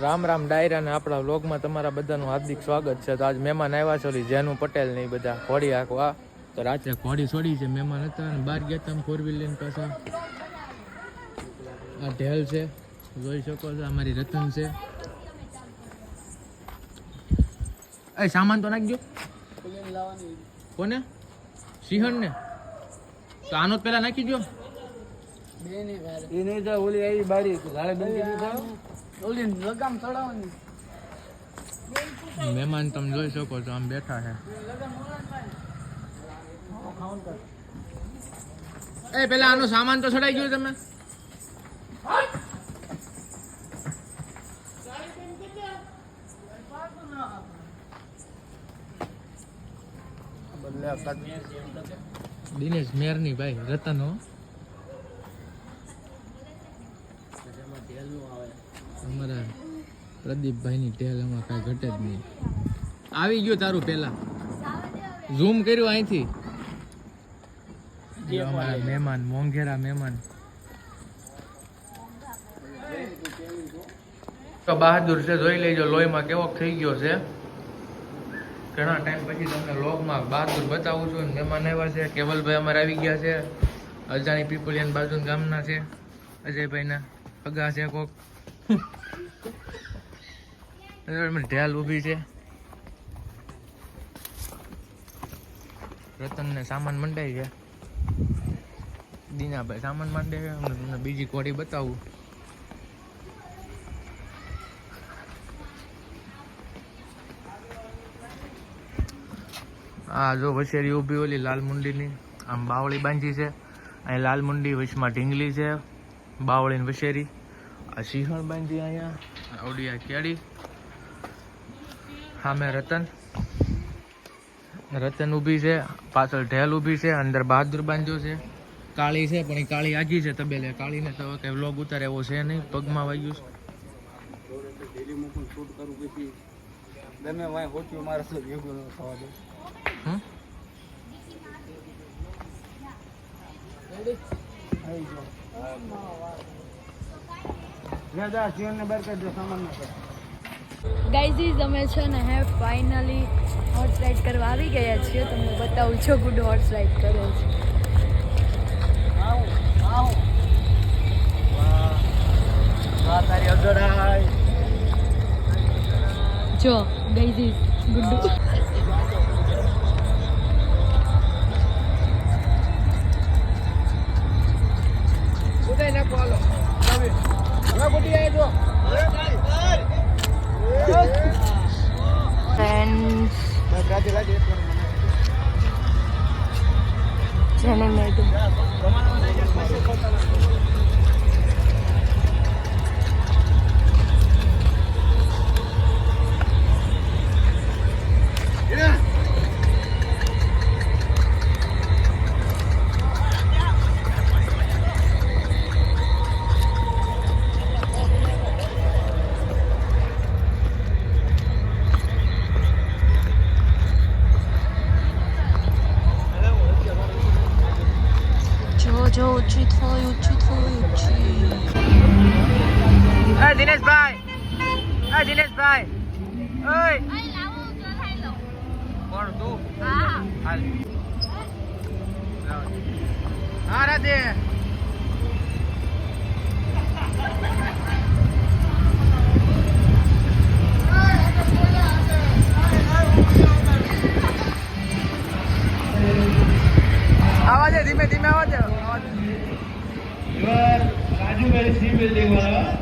રામ રામ ડાયરા ને આપણા વ્લોગમાં તમારા બધાનું હાર્દિક સ્વાગત છે. તો આજ મહેમાન આવ્યા છે જેનું પટેલ ને બધા ઘોડી હાંકવા તો રાત્રે ઘોડી છોડી છે, મહેમાન હતા અને બહાર ગયા તમે ફોર વ્હીલ લઈને પાછા. આ ઢેલ છે, જોઈ શકો છો, અમારી રતન છે. એ સામાન તો નાખજો. કોને? સિંહણ ને? તો આનો પેલા નાખી દો એને તો ઓલી આવી બારી ગાળે બંધ ઓલી લગામ ચડાવવાની. મહેમાન તમે જોઈ શકો છો આમ બેઠા છે. એ પેલા આનો સામાન તો ચડાઈ ગયો તમે. દિનેશ મેરની ભાઈ રતન હો. અમારા પ્રદીપભાઈની ટેલ કાંઈ ઘટે જ નહીં. આવી ગયો તારું પહેલાં. ઝૂમ કર્યું અહીંથી? મહેમાન, મોંઘેરા મહેમાન. તો બહાદુર છે, જોઈ લેજો, લોહીમાં કેવો થઈ ગયો છે. ઘણા ટાઈમ પછી તમને લોગમાં બહાદુર બતાવું છું. મહેમાન આવ્યા છે, કેવલભાઈ અમારે આવી ગયા છે. અજાણી પીપલિયન બાજુ ગામના છે. અજયભાઈના પગા છે કોક. ઢેલ ઊભી છે. રતનને સામાન મંડાઈ છે. દીનાભાઈ સામાન માંડે છે. હું તમને બીજી કોડી બતાવું. આ જો વસેરી ઊભી ઓલી લાલ મુંડીની. આમ બાવળી બાંધી છે. અહીં લાલ મુંડી વચમાં ઢીંગલી છે. બાવળી ને વસેરી. આ સિંહણ બાંધી અહીંયા આવડી આ કેળી સામે રતન. રતન ઊભી છે, પાછળ ઢેલ ઊભી છે, અંદર બહાદુર બાંધ્યો છે. કાળી છે, પણ એ કાળી આગી છે તબેલે. કાળીને તો કે વ્લોગ ઉતારે એવો છે નહીં, પગમાં વાગ્યું છે. ગાઈઝીઝ અમે છે ને હે ફાઇનલી હોર્સ રાઇડ કરવા આવી ગયા છીએ. તમને બતાવું છો ગુડ હોર્સ રાઇડ કરે છે. જો ગાઈઝીઝ ગુડ્ડુ. ರೇಟ್ જો ઊંચી થોડી ઊંચી થોડી ઊંચી એ દિનેશભાઈ એ દિનેશભાઈ ઓય. કોણ તું? હાલ. હા રાધે. આવા દે ધીમે ધીમે આવા દે રાજુભાઈ સી બિલ્ડિંગ વાળા